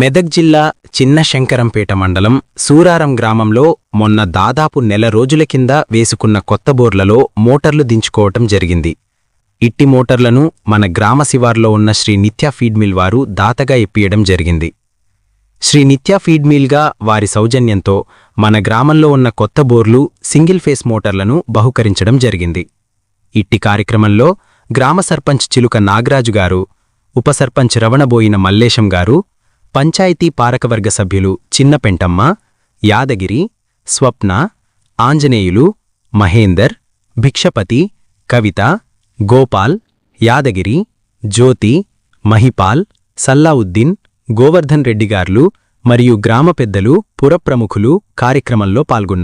మెదక్ జిల్లా చిన్న శంకరంపేట మండలం సూరారం గ్రామంలో మొన్న దాదాపు నెల రోజుల కింద వేసుకున్న కొత్త బోర్లలో మోటార్లు దించుకోవటం జరిగింది. ఇట్టి మోటార్లను మన గ్రామ శివార్లో ఉన్న శ్రీ నిత్యా ఫీడ్ మిల్ వారు దాతగా ఇప్పియడం జరిగింది. శ్రీ నిత్యా ఫీడ్ మిల్గా వారి సౌజన్యంతో మన గ్రామంలో ఉన్న కొత్త బోర్లు సింగిల్ ఫేస్ మోటార్లను బహుకరించడం జరిగింది. ఇట్టి కార్యక్రమంలో గ్రామ సర్పంచ్ చిలుక నాగరాజు గారు ఉప సర్పంచ్ రవణబోయిన మల్లేశం గారు పంచాయతీ పారకవర్గ సభ్యులు చిన్న పెంటమ్మ యాదగిరి స్వప్న ఆంజనేయులు మహేందర్ భిక్షపతి కవిత గోపాల్ యాదగిరి జ్యోతి మహిపాల్ సల్లావుద్దీన్ గోవర్ధన్ రెడ్డి గార్లు మరియు గ్రామ పెద్దలు పురప్రముఖులు కార్యక్రమంలో పాల్గొన్నారు.